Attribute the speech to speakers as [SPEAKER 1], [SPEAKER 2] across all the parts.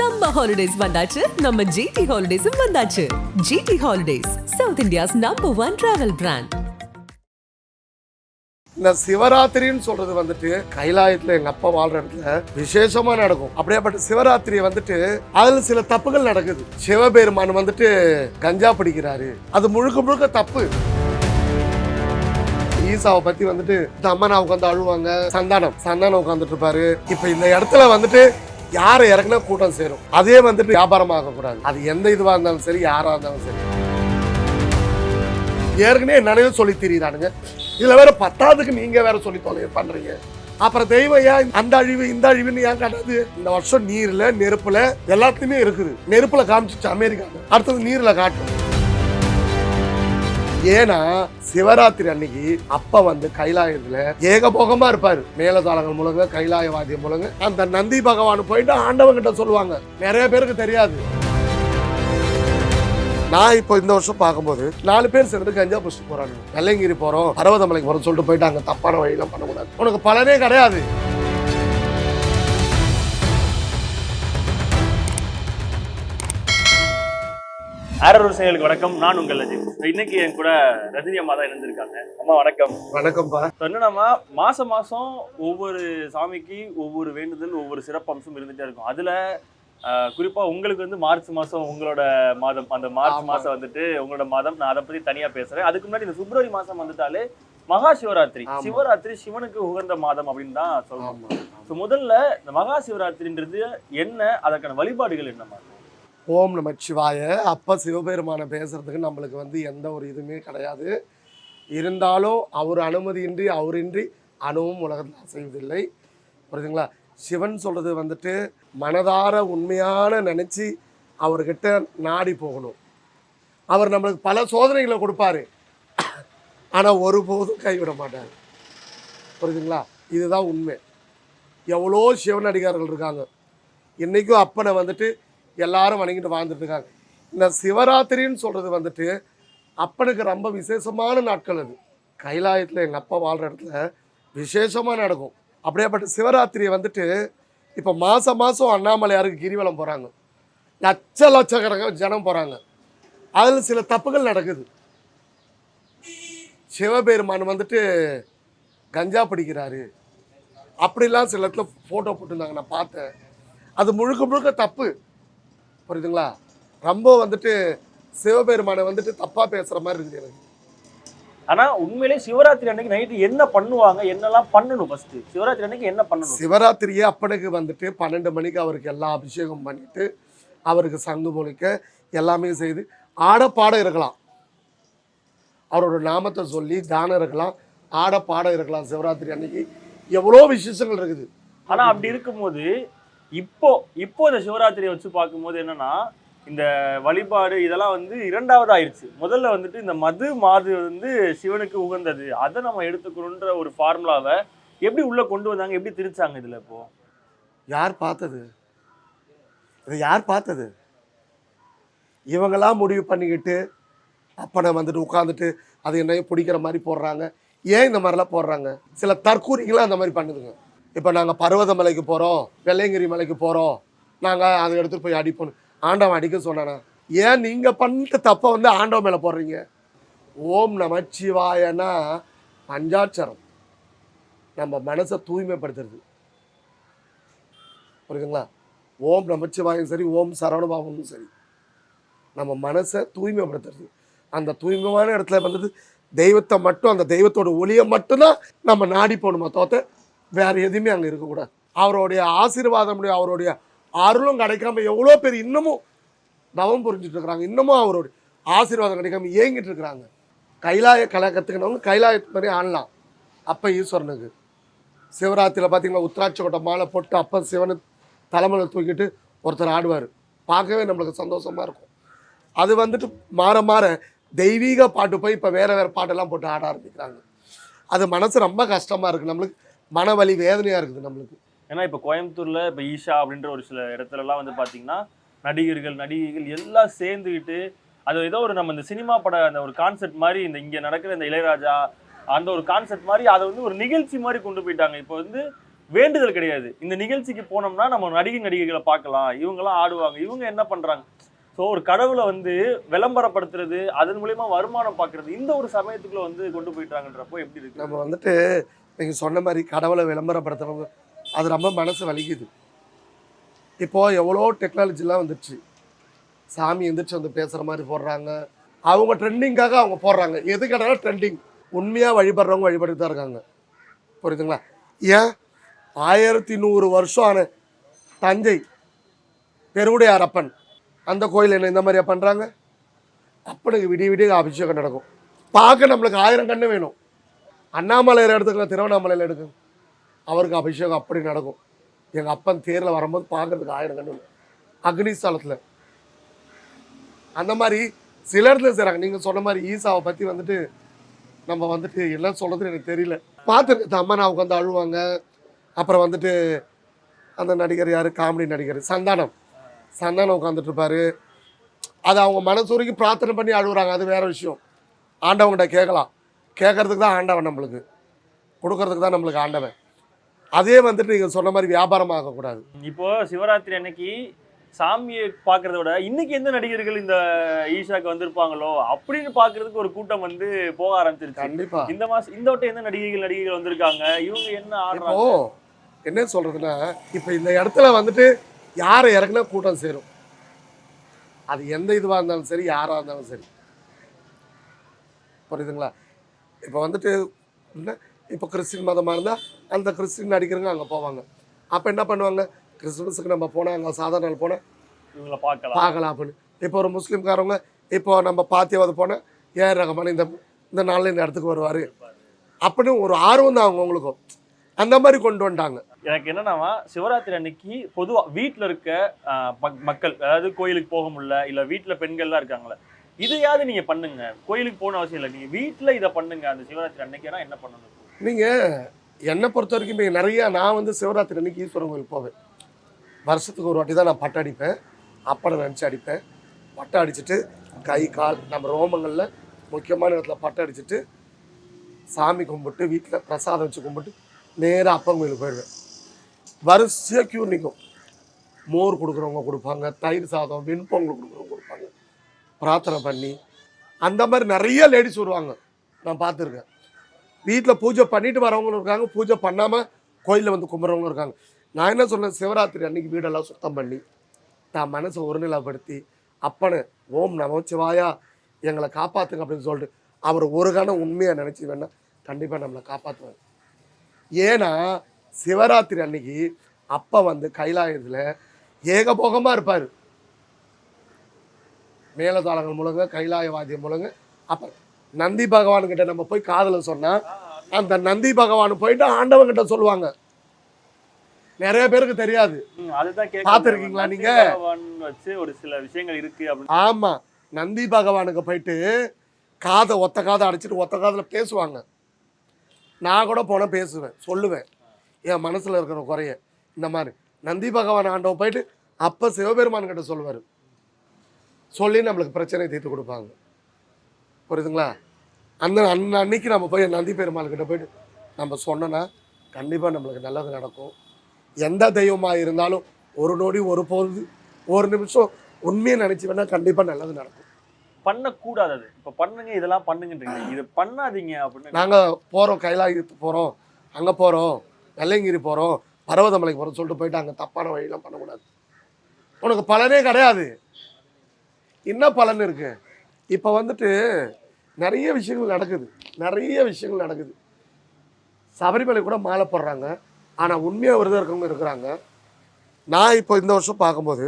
[SPEAKER 1] Summer holidays வந்தாச்சு. நம்ம GT ஹாலிடேஸும் வந்தாச்சு. GT holidays south India's number one travel brand
[SPEAKER 2] இந்த சிவராத்திரின்னு சொல்றது வந்துட்டு கைலாயத்துல எங்க அப்பா வாழ்ற இடத்துல விசேஷமா நடக்கும். அப்படியேப்பட்ட சிவராத்திரி வந்துட்டு அதுல சில தப்புகள் நடக்குது. சிவபெருமான் வந்துட்டு கஞ்சா பிடிக்கிறாரு. அது முழுக்க முழுக்க தப்பு. ஈசாவை பத்தி வந்துட்டு இந்த அம்மனா உட்காந்து அழுவாங்க. சந்தானம். சந்தானம் உட்காந்துட்டு இருப்பாரு. இப்ப இந்த இடத்துல வந்துட்டு யாரை இறங்கினா கூட்டம் சேரும். அதே வந்துட்டு வியாபாரம் ஆகக்கூடாது. அது எந்த இதுவாக இருந்தாலும் சரி யாராக இருந்தாலும் சரி. ஏற்கனவே என்னன்னு சொல்லி தெரியுறானுங்க இதில் வேற பத்தாவதுக்கு நீங்கள் வேற சொல்லி தொலை பண்ணுறீங்க அப்புறம் தெய்வம் ஏன் அந்த அழிவு இந்த அழிவுன்னு ஏன் காட்டாது? இந்த வருஷம் நீரில் நெருப்பில் எல்லாத்துலேயுமே இருக்குது. நெருப்பில் காமிச்சிச்சு அமெரிக்கா அடுத்தது நீரில் காட்டும். ஏன்னா சிவராத்திரி அன்னைக்கு அப்ப வந்து கைலாயத்துல ஏகபோகமா இருப்பாரு. மேலதாளங்கள் முழங்க கைலாயவாதியம் முழங்க. அந்த நந்தி பகவான் போயிட்டு ஆண்டவன் கிட்ட சொல்லுவாங்க. நிறைய பேருக்கு தெரியாது. நான் இப்போ இந்த வருஷம் பார்க்கும்போது நாலு பேர் சேர்ந்து கஞ்சா புஷ்டி போறாங்க வெள்ளங்கிரி போறோம் பர்வதமலைக்கு போறோம் சொல்லிட்டு போயிட்டு அங்க தப்பான வழியெல்லாம் பண்ணக்கூடாது. உனக்கு பலனே கிடையாது.
[SPEAKER 3] ஆரூர் செயலுக்கு வணக்கம். நான் உங்கள் அஜித் இன்னைக்கு என் கூட ரஜினி அம்மா தான் இருந்திருக்காங்க அம்மா வணக்கம்.
[SPEAKER 2] வணக்கம்ப்பா.
[SPEAKER 3] என்னன்னா மாசம் மாசம் ஒவ்வொரு சாமிக்கு ஒவ்வொரு வேண்டுதல் ஒவ்வொரு சிறப்பம்சம் இருந்துட்டே இருக்கும். அதுல குறிப்பா உங்களுக்கு வந்து மார்ச் மாசம் உங்களோட மாதம் அந்த மார்ச். மாசம் வந்துட்டு உங்களோட மாதம். நான் அதை பத்தி தனியா பேசுறேன். அதுக்கு முன்னாடி இந்த பிப்ரவரி மாசம் வந்துட்டாலே மகா சிவராத்திரி. சிவராத்திரி சிவனுக்கு உகந்த மாதம் அப்படின்னு தான் So, முதல்ல இந்த மகா சிவராத்திரின்றது என்ன? அதற்கான வழிபாடுகள் என்னமா
[SPEAKER 2] ஓம் நம சிவாய. அப்ப சிவபெருமானை பேசுகிறதுக்கு நம்மளுக்கு வந்து எந்த ஒரு இதுவுமே கிடையாது. இருந்தாலும் அவர் அனுமதியின்றி அவரின்றி அணுவும் உலகத்தில் அசைவதில்லை. புரியுதுங்களா? சிவன் சொல்கிறது வந்துட்டு மனதார உண்மையான நினச்சி அவர்கிட்ட நாடி போகணும். அவர் நம்மளுக்கு பல சோதனைகளை கொடுப்பாரு. ஆனால் ஒருபோதும் கைவிட மாட்டார். புரியுதுங்களா? இதுதான் உண்மை. எவ்வளோ சிவன் அடிகாரர்கள் இருக்காங்க. இன்றைக்கும் அப்பனை வந்துட்டு எல்லாரும் வணங்கிட்டு வாழ்ந்துட்டு இருக்காங்க. இந்த சிவராத்திரின்னு சொல்கிறது வந்துட்டு அப்பனுக்கு ரொம்ப விசேஷமான நாட்கள் அது. கைலாயத்தில் எங்கள் அப்பா வாழ்கிற இடத்துல விசேஷமாக நடக்கும். அப்படியேப்பட்ட சிவராத்திரியை வந்துட்டு இப்போ மாதம் மாதம் அண்ணாமலையாருக்கு கிரிவலம் போகிறாங்க லட்ச லட்சக்கணக்கான ஜனம் போகிறாங்க அதில் சில தப்புகள் நடக்குது. சிவபெருமான் வந்துட்டு கஞ்சா பிடிக்கிறாரு. அப்படிலாம் சில இடத்துல ஃபோட்டோ போட்டிருந்தாங்க. நான் பார்த்தேன். அது முழுக்க முழுக்க தப்பு. புரியுதுங்களா? ரொம்ப வந்துட்டு சிவபெருமானை வந்துட்டு தப்பாக பேசுகிற மாதிரி இருக்குது எனக்கு.
[SPEAKER 3] ஆனா உண்மையிலே சிவராத்திரி அன்னைக்கு நைட்டு என்ன பண்ணுவாங்க என்னெல்லாம் பண்ணணும் ஃபர்ஸ்ட் சிவராத்திரி அன்னைக்கு என்ன பண்ணணும்?
[SPEAKER 2] சிவராத்திரியே அப்பனுக்கு வந்துட்டு பன்னெண்டு மணிக்கு அவருக்கு எல்லா அபிஷேகம் பண்ணிட்டு அவருக்கு சங்கு முழிக்க எல்லாமே செய்து ஆட பாட இருக்கலாம். அவரோட நாமத்தை சொல்லி தானம் இருக்கலாம் ஆட பாட இருக்கலாம் சிவராத்திரி அன்னைக்கு. எவ்வளோ விசேஷங்கள் இருக்குது.
[SPEAKER 3] ஆனா அப்படி இருக்கும்போது இப்போ இப்போ இந்த சிவராத்திரியை வச்சு பார்க்கும்போது என்னன்னா இந்த வழிபாடு இதெல்லாம் வந்து இரண்டாவது ஆயிடுச்சு முதல்ல வந்துட்டு இந்த மது மாது வந்து சிவனுக்கு உகந்தது. அதை நம்ம எடுத்துக்கணுன்ற ஒரு ஃபார்முலாவை எப்படி உள்ள கொண்டு வந்தாங்க? எப்படி திரிச்சாங்க இதுல இப்போ?
[SPEAKER 2] யார் பார்த்தது? இதை யார் பார்த்தது? இவங்கெல்லாம் முடிவு பண்ணிக்கிட்டு அப்பனை வந்துட்டு உட்காந்துட்டு அது என்னையும் பிடிக்கிற மாதிரி போடுறாங்க. ஏன் இந்த மாதிரிலாம் போடுறாங்க? சில தற்கூரிகளாம் அந்த மாதிரி பண்ணுதுங்க. இப்போ நாங்கள் பர்வத மலைக்கு போகிறோம் வெள்ளையங்கிரி மலைக்கு போகிறோம் நாங்கள் அதை எடுத்துகிட்டு போய் அடிப்போம் ஆண்டவன் அடிக்க சொன்னானா ஏன் நீங்கள் பண்ணிட்டு தப்பை வந்து ஆண்டவன் மேலே போடுறீங்க? ஓம் நமச்சிவாயனா பஞ்சாட்சரம். நம்ம மனசை தூய்மைப்படுத்துறது. புரியுதுங்களா? ஓம் நமச்சிவாயும் சரி ஓம் சரவணபாவமும் சரி. நம்ம மனசை தூய்மைப்படுத்துறது. அந்த தூய்மையான இடத்துல வந்துட்டு தெய்வத்தை மட்டும் அந்த தெய்வத்தோட ஒளியை மட்டும்தான் நம்ம நாடி போகணுமா தோத்த? வேறு எதுவுமே அங்கே இருக்கக்கூடாது அவருடைய ஆசீர்வாதம் அவருடைய அருளும் கிடைக்காம எவ்வளோ பேர் இன்னமும் தவம் புரிஞ்சுட்டு இருக்கிறாங்க. இன்னமும் அவருடைய ஆசீர்வாதம் கிடைக்காம ஏங்கிட்டு இருக்கிறாங்க. கைலாய கலை கற்றுக்கினவங்க கைலாயத்து மாதிரி ஆடலாம் அப்போ ஈஸ்வரனுக்கு. சிவராத்திரியில் பார்த்தீங்கன்னா உத்ராட்ச கொட்டை மாலை போட்டு அப்போ சிவனை தலைமையில் தூக்கிட்டு ஒருத்தர் ஆடுவார். பார்க்கவே நம்மளுக்கு சந்தோஷமாக இருக்கும். அது வந்துட்டு மாற மாற தெய்வீக பாட்டு போய் இப்போ வேறு வேறு பாட்டெல்லாம் போட்டு ஆட ஆரம்பிக்கிறாங்க. அது மனசு ரொம்ப கஷ்டமாக இருக்குது நம்மளுக்கு மனவலி வேதனையாக இருக்குது நம்மளுக்கு.
[SPEAKER 3] ஏன்னா இப்போ கோயம்புத்தூர்ல இப்போ ஈஷா அப்படின்ற ஒரு சில இடத்துலலாம் வந்து பாத்தீங்கன்னா நடிகர்கள் நடிகைகள் எல்லாம் சேர்ந்துக்கிட்டு அது ஏதோ ஒரு நம்ம இந்த சினிமா பட அந்த ஒரு கான்செப்ட் மாதிரி இந்த இங்க நடக்கிற இந்த இளையராஜா அந்த ஒரு கான்செப்ட் மாதிரி அதை வந்து ஒரு நிகழ்ச்சி மாதிரி கொண்டு போயிட்டாங்க. இப்போ வந்து வேண்டுதல் கிடையாது. இந்த நிகழ்ச்சிக்கு போனோம்னா நம்ம நடிகை நடிகைகளை பார்க்கலாம். இவங்கெல்லாம் ஆடுவாங்க. இவங்க என்ன பண்றாங்க? ஸோ ஒரு கடவுளை வந்து விளம்பரப்படுத்துறது அதன் மூலியமா வருமானம் பார்க்கறது இந்த ஒரு சமயத்துக்குள்ள வந்து கொண்டு போயிட்டாங்கன்றப்போ எப்படி இருக்கு?
[SPEAKER 2] நம்ம வந்துட்டு நீங்கள் சொன்ன மாதிரி கடவுளை விளம்பரப்படுத்துகிறவங்க அது ரொம்ப மனசு வலிக்குது. இப்போது எவ்வளோ டெக்னாலஜிலாம் வந்துடுச்சு சாமி எந்திரிச்சு வந்து பேசுகிற மாதிரி போடுறாங்க. அவங்க ட்ரெண்டிங்காக அவங்க போடுறாங்க. எது கேட்டாலும் ட்ரெண்டிங். உண்மையாக வழிபடுறவங்க வழிபட்டு தான் இருக்காங்க. புரியுதுங்களா? ஏன்? ஆயிரத்தி நூறு வருஷம் ஆன தஞ்சை பெருவுடையார் அப்பன். அந்த கோயில் என்ன இந்த மாதிரியா பண்ணுறாங்க அப்பனுக்கு விடிய விடிய அபிஷேகம் நடக்கும். பார்க்க நம்மளுக்கு ஆயிரம் கண்ணு வேணும். அண்ணாமலையில் எடுத்துக்கலாம் திருவண்ணாமலையில் எடுக்கும். அவருக்கு அபிஷேகம் அப்படி நடக்கும். எங்கள் அப்பன் தேரில் வரும்போது பார்க்குறதுக்கு ஆயிரம் கண்ணு அக்னிஸ்தலத்தில். அக்னி ஸ்தலத்தில் அந்த மாதிரி சில இடத்துல செய்கிறாங்க நீங்கள் சொன்ன மாதிரி ஈசாவை பற்றி வந்துட்டு நம்ம வந்துட்டு என்ன சொல்கிறது எனக்கு தெரியல. பார்த்துருக்கேன். அம்மா நான் உட்காந்து அழுவாங்க. அப்புறம் வந்துட்டு அந்த நடிகர் யார்? காமெடி நடிகர். சந்தானம். சந்தானம் உட்காந்துட்டு இருப்பாரு. அது அவங்க மனசு பிரார்த்தனை பண்ணி அழுகுறாங்க அது வேற விஷயம். ஆண்டவன்கிட்ட கேட்கலாம். கேட்கறதுக்கு தான் ஆண்டவன் நம்மளுக்கு. கொடுக்கறதுக்கு தான் நம்மளுக்கு ஆண்டவன். அதே வந்துட்டு நீங்கள் சொன்ன மாதிரி வியாபாரம் ஆகக்கூடாது.
[SPEAKER 3] இப்போ சிவராத்திரி அன்னைக்கு சாமியை பார்க்கறத விட இன்னைக்கு எந்த நடிகர்கள் இந்த ஈஷாக்கு வந்திருப்பாங்களோ அப்படின்னு பார்க்கறதுக்கு ஒரு கூட்டம் வந்து போக ஆரம்பிச்சிருச்சு.
[SPEAKER 2] கண்டிப்பா.
[SPEAKER 3] இந்த மாசம் இந்த வட்டம் எந்த நடிகைகள் நடிகைகள் வந்திருக்காங்க? இவங்க என்ன ஆடுறாங்க?
[SPEAKER 2] என்ன சொல்றதுன்னா இப்போ இந்த இடத்துல வந்துட்டு யாரை இறக்குனா கூட்டம் சேரும். அது எந்த இதுவாக இருந்தாலும் சரி யாராக இருந்தாலும் சரி. புரியுதுங்களா? இப்போ வந்துட்டு என்ன இப்போ கிறிஸ்டின் மதமாக இருந்தால் அந்த கிறிஸ்டின் நடிக்கிறவங்க அங்கே போவாங்க. அப்போ என்ன பண்ணுவாங்க? கிறிஸ்துமஸுக்கு நம்ம போனால் அங்கே சாதாரண நாள் போனால்
[SPEAKER 3] இவங்கள பார்க்கலாம்.
[SPEAKER 2] பார்க்கலாம் அப்படின்னு. இப்போ ஒரு முஸ்லீம்காரவங்க இப்போ நம்ம பாத்தியாவது போனால் ஏன் ரகமான இந்த இந்த நாளில் இந்த இடத்துக்கு வருவார். அப்படின்னு ஒரு ஆர்வம் தான் அவங்கவுங்களுக்கும் அந்த மாதிரி கொண்டு வந்துட்டாங்க.
[SPEAKER 3] எனக்கு என்னன்னா சிவராத்திரி அன்னைக்கு பொதுவா வீட்ல இருக்க மக்கள் அதாவது கோயிலுக்கு போக முடியல இல்ல வீட்ல பெண்கள்லாம் இருக்காங்களே இதையாவது நீங்க பண்ணுங்க. கோயிலுக்கு போகணும் அவசியம் இல்லை. நீங்க வீட்டில் இதை பண்ணுங்க. அந்த சிவராத்திரி அன்னைக்கு என்ன பண்ணணும்?
[SPEAKER 2] நீங்கள் என்னை பொறுத்த வரைக்கும் இப்போ நிறையா நான் வந்து சிவராத்திரி அன்னைக்கு ஈஸ்வரன் கோயில் போவேன். வருஷத்துக்கு ஒரு வாட்டி தான் நான் பட்டை அடிப்பேன். அப்பனை நினச்சி அடிப்பேன். பட்டை அடிச்சுட்டு கை கால் நம்ம ரோமங்களில் முக்கியமான இடத்துல பட்டை அடிச்சுட்டு சாமி கும்பிட்டு வீட்டில் பிரசாதம் வச்சு கும்பிட்டு நேராக அப்பன் கோயிலுக்கு போயிடுவேன் வரிசையாக க்யூ நிற்கும் மோர் கொடுக்குறவங்க கொடுப்பாங்க தயிர் சாதம் வெண்பொங்கல் கொடுக்குறவங்க பிரார்த்தனை பண்ணி அந்த மாதிரி நிறைய லேடிஸ் வருவாங்க. நான் பார்த்துருக்கேன். வீட்டில் பூஜை பண்ணிட்டு வரவங்களும் இருக்காங்க. பூஜை பண்ணாமல் கோயிலில் வந்து கும்பிட்றவங்களும் இருக்காங்க. நான் என்ன சொன்னேன்? சிவராத்திரி அன்னைக்கு வீடெல்லாம் சுத்தம் பண்ணி தான் மனசை ஒருநிலைப்படுத்தி அப்பனு ஓம் நமச்சிவாயா எங்களை காப்பாற்றுங்க அப்படின்னு சொல்லிட்டு அவர் ஒரு கணம் உண்மையாக நினச்சி வேணா கண்டிப்பாக நம்மளை காப்பாற்றுவார் ஏன்னா சிவராத்திரி அன்னைக்கு அப்பா வந்து கைலாயத்தில் ஏகபோகமாக இருப்பார். மேலதாளங்கள் முழங்க கைலாய வாத்தியம் முழங்க. அப்போ நந்தி பகவான்கிட்ட நம்ம போய் காதலை சொன்னா அந்த நந்தி பகவான் போயிட்டு ஆண்டவன் கிட்ட சொல்லுவாங்க. நிறைய பேருக்கு தெரியாது. பார்த்திருக்கீங்களா நீங்க?
[SPEAKER 3] வச்சு ஒரு சில விஷயங்கள் இருக்கு
[SPEAKER 2] ஆமா. நந்தி பகவானுக்கு போயிட்டு காதை ஒத்த காதை அடிச்சிட்டு ஒத்த காதில் பேசுவாங்க. நான் கூட போனால் பேசுவேன் சொல்லுவேன். என் மனசில் இருக்கிற குறைய. இந்த மாதிரி. நந்தி பகவான் ஆண்டவன் போயிட்டு அப்போ சிவபெருமான் கிட்ட சொல்லுவார். சொல்லி நம்மளுக்கு பிரச்சனை தீர்த்து கொடுப்பாங்க. புரியுதுங்களா? அந்த அன்ன அன்னைக்கு நம்ம போய் நந்தி பெருமாள் கிட்ட போயிட்டு நம்ம சொன்னோன்னா கண்டிப்பாக நம்மளுக்கு நல்லது நடக்கும். எந்த தெய்வமாக இருந்தாலும் ஒரு நொடி ஒரு பொழுது ஒரு நிமிஷம் உண்மையை நினச்சி வேணா கண்டிப்பாக நல்லது நடக்கும்.
[SPEAKER 3] பண்ணக்கூடாது அது இப்ப பண்ணுங்க இதெல்லாம் பண்ணுங்கன்றீங்க. இது பண்ணாதீங்க அப்படின்னு
[SPEAKER 2] நாங்கள் போகிறோம் கைலாயத்துக்கு போகிறோம் அங்கே போகிறோம் வெள்ளையங்கிரி போகிறோம் பர்வதமலைக்கு போகிறோம் சொல்லிட்டு போயிட்டு அங்கே தப்பான வழியெல்லாம் பண்ணக்கூடாது. உனக்கு பலனே கிடையாது. என்ன பலன் இருக்கு? இப்போ வந்துட்டு நிறைய விஷயங்கள் நடக்குது. நிறைய விஷயங்கள் நடக்குது. சபரிமலை கூட மாலை போடுறாங்க. ஆனால் உண்மையாக விரதம் இருக்கவங்க இருக்கிறாங்க. நான் இப்போ இந்த வருஷம் பார்க்கும்போது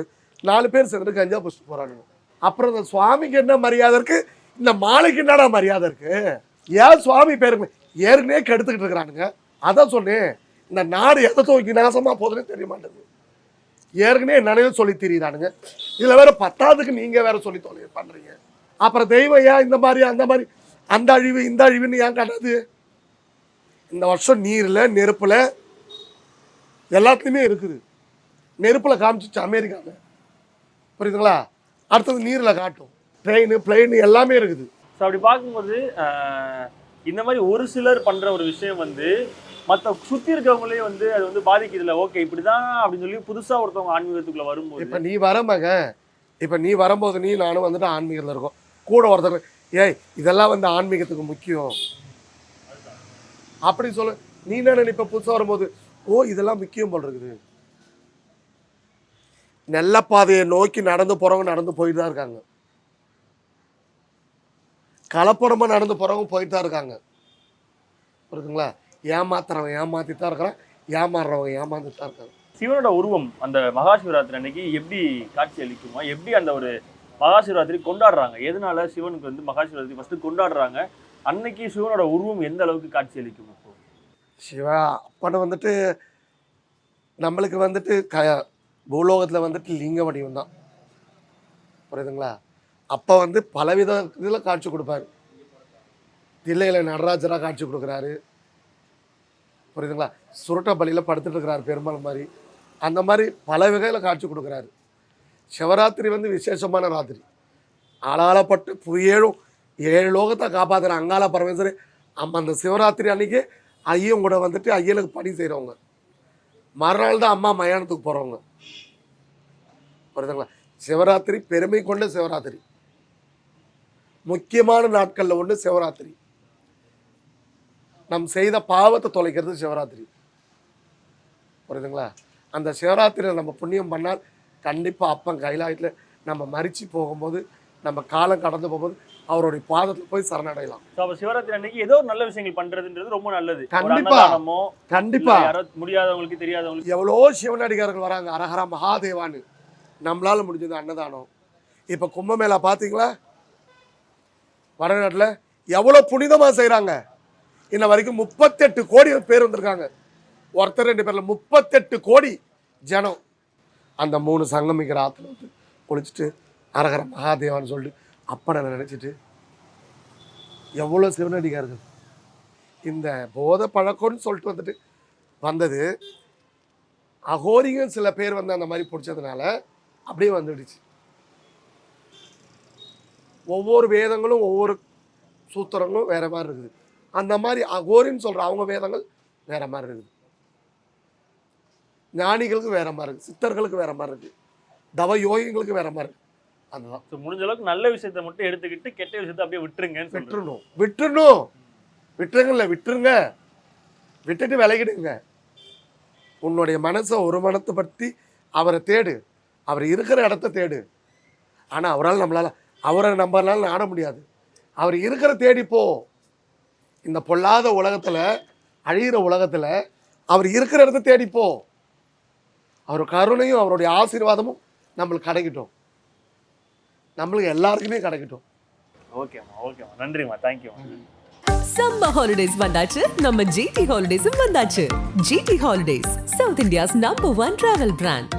[SPEAKER 2] நாலு பேர் சேர்ந்துட்டு கஞ்சா புஷ்டு போகிறானுங்க அப்புறம் இந்த சுவாமிக்கு என்ன மரியாதை இருக்குது இந்த மாலைக்கு என்னடா மரியாதை இருக்குது ஏன் சுவாமி பேருக்கு ஏற்கனவே கெடுத்துக்கிட்டு இருக்கிறானுங்க. அதான் சொன்னேன் இந்த நாடு எதை தோக்கி நாசமாக போகுதுன்னு தெரிய மாட்டேங்குது. ஏற்கனவே என்னனையோ சொல்லி தெரியுறானுங்க இதில் வேற பத்தாவதுக்கு நீங்கள் வேற சொல்லி தொலை பண்ணுறீங்க அப்புறம் தெய்வம் ஏன் இந்த மாதிரி அந்த மாதிரி அந்த அழிவு இந்த அழிவுன்னு ஏன் காட்டாது இந்த வருஷம் நீரில் நெருப்பில் எல்லாத்துலேயுமே இருக்குது. நெருப்பில் காமிச்சிச்சு அமெரிக்காவில் புரியுதுங்களா? அடுத்தது நீரில் காட்டும். ட்ரெயின் பிளெயின் எல்லாமே இருக்குது.
[SPEAKER 3] ஸோ அப்படி பார்க்கும்போது இந்த மாதிரி ஒரு சிலர் பண்ற ஒரு விஷயம் வந்து மற்ற சுற்றி இருக்கவங்களே வந்து அது வந்து பாதிக்குதுல ஓகே இப்படிதான் அப்படின்னு சொல்லி புதுசாக ஒருத்தவங்க ஆன்மீகத்துக்குள்ளே வரும்போது.
[SPEAKER 2] இப்போ நீ வர இப்போ நீ வரும்போது நீ நானும் வந்துட்டு ஆன்மீகத்தில் இருக்கோம். கூட ஒருத்தர் ஏய் இதெல்லாம் வந்து ஆன்மீகத்துக்கு முக்கியம். அப்படி சொல்லு நீ என்ன நினைப்ப? புதுசாக வரும்போது ஓ இதெல்லாம் முக்கியம் போல் இருக்குது. நல்ல பாதையை நோக்கி நடந்து போகிறவங்க நடந்து போயிட்டு தான் இருக்காங்க. கலப்படமா நடந்து போகிறவங்க போயிட்டு தான் இருக்காங்க. இருக்குங்களா ஏமாத்துறவன் ஏமாத்திட்டு தான் இருக்கிறான். ஏமாறுறவங்க ஏமாந்துட்டு தான் இருக்காங்க
[SPEAKER 3] சிவனோட உருவம் அந்த மகா சிவராத்திரி அன்னைக்கு எப்படி காட்சி அளிக்குமா எப்படி அந்த ஒரு மகா சிவராத்திரி கொண்டாடுறாங்க எதனால சிவனுக்கு வந்து மகா சிவராத்திரி ஃபர்ஸ்ட் கொண்டாடுறாங்க அன்னைக்கு சிவனோட உருவம் எந்த அளவுக்கு காட்சி அளிக்கும்? இப்போ
[SPEAKER 2] சிவா அப்பன்னு வந்துட்டு நம்மளுக்கு வந்துட்டு க பூலோகத்தில் வந்துட்டு லிங்க வடிவம் தான். புரியுதுங்களா? அப்போ வந்து பலவித இதில் காட்சி கொடுப்பாரு. தில்லையில நடராஜராக காட்சி கொடுக்குறாரு. புரியுதுங்களா? சுருட்ட பலியில் படுத்துட்டு இருக்கிறார் பெருமாள் மாதிரி. அந்த மாதிரி பல வகையில் காட்சி கொடுக்குறாரு. சிவராத்திரி வந்து விசேஷமான ராத்திரி. ஆளாளப்பட்டு புயலும் ஏழு லோகத்தை காப்பாற்றுற அங்காள பரமேஸ்வரி அம்மா அந்த சிவராத்திரி அன்னைக்கு ஐயன் கூட வந்துட்டு ஐயனுக்கு பணி செய்கிறவங்க மறுநாள் தான் அம்மா மயானத்துக்கு போகிறவங்க புரியுதுங்களா? சிவராத்திரி பெருமை கொண்ட சிவராத்திரி. முக்கியமான நாட்களில் ஒன்று சிவராத்திரி. நம் செய்த பாவத்தை தொலைக்கிறது சிவராத்திரி. புரியுதுங்களா? அந்த சிவராத்திரியில் நம்ம புண்ணியம் பண்ணால் கண்டிப்பாக அப்பன் கைலாயத்தில் நம்ம மறிச்சு போகும்போது நம்ம காலம் கடந்து போகும்போது அவருடைய பாதத்தில் போய் சரணடையலாம்.
[SPEAKER 3] அப்ப சிவராத்திரி அன்னைக்கு ஏதோ நல்ல விஷயங்கள் பண்றதுன்றது ரொம்ப நல்லது. ஒரு
[SPEAKER 2] கண்டிப்பா.
[SPEAKER 3] அன்னதானமோ இல்ல
[SPEAKER 2] கண்டிப்பா
[SPEAKER 3] யாரோ முடியாதவங்களுக்கு தெரியாதவங்களுக்கு.
[SPEAKER 2] எவ்வளோ சிவனடிகாரர்கள் வராங்க அரஹரா மகாதேவான்னு. நம்மளால முடிஞ்சது அன்னதானம். இப்போ கும்பமேளா பார்த்தீங்களா வடநாட்டில் எவ்வளோ புனிதமாக செய்கிறாங்க இன்ன வரைக்கும் முப்பத்தெட்டு கோடி பேர் வந்திருக்காங்க. ஒருத்தர் ரெண்டு பேரில் முப்பத்தெட்டு கோடி ஜனம் அந்த மூணு சங்கமிக்கிற ஆற்றுல வந்து குளிச்சுட்டு அரகர மகாதேவான்னு சொல்லிட்டு அப்பனை நினச்சிட்டு எவ்வளோ சிவனடிகார்கள்? இந்த போத பழக்கம்னு சொல்லிட்டு வந்துட்டு வந்தது. அகோரிகள் சில பேர் வந்து அந்த மாதிரி பிடிச்சதுனால அப்படியே வந்துடுச்சு. ஒவ்வொரு வேதங்களும் ஒவ்வொரு சூத்திரங்களும் வேறு மாதிரி இருக்குது. அந்த மாதிரி அகோரின்னு சொல்ற அவங்க வேதங்கள் வேற மாதிரி இருக்குது. ஞானிகளுக்கு வேற மாதிரி இருக்கு சித்தர்களுக்கு வேற மாதிரி இருக்கு தவ யோகிகளுக்கு வேற மாதிரி இருக்கு அதுதான்.
[SPEAKER 3] முடிஞ்ச அளவுக்கு நல்ல விஷயத்தை மட்டும் எடுத்துக்கிட்டு கெட்ட விஷயத்தை அப்படியே விட்டுருங்கன்னு சொல்றேன்
[SPEAKER 2] விட்டுறணும். விட்டுறணும். விட்டுருங்கல்ல விட்டுருங்க. விட்டுட்டு விலகிடுங்க. உன்னுடைய மனசை ஒரு மனத்தை பற்றி அவரை தேடு. அவர் இருக்கிற இடத்த தேடு. ஆனால் அவரால் நம்மளால் அவரை நம்மளால நாட முடியாது. அவர் இருக்கிற தேடி போ. இந்த பொல்லாத உலகத்தில் அழியிற உலகத்தில் அவர் இருக்கிற இடத்த தேடி போ. அவர் கருணையும் அவருடைய ஆசீர்வாதமும் நம்மளுக்கு கிடைக்கட்டும். நம்மளுக்கு எல்லாருக்குமே கிடைக்கட்டும்.
[SPEAKER 3] ஓகேம்மா ஓகேம்மா நன்றிம்மா. தேங்க்யூம்மா
[SPEAKER 1] சம்மர் ஹாலிடேஸ் வந்தாச்சு. நம்ம ஜிடி ஹாலிடேஸும் வந்தாச்சு. GT holidays south India's number one travel brand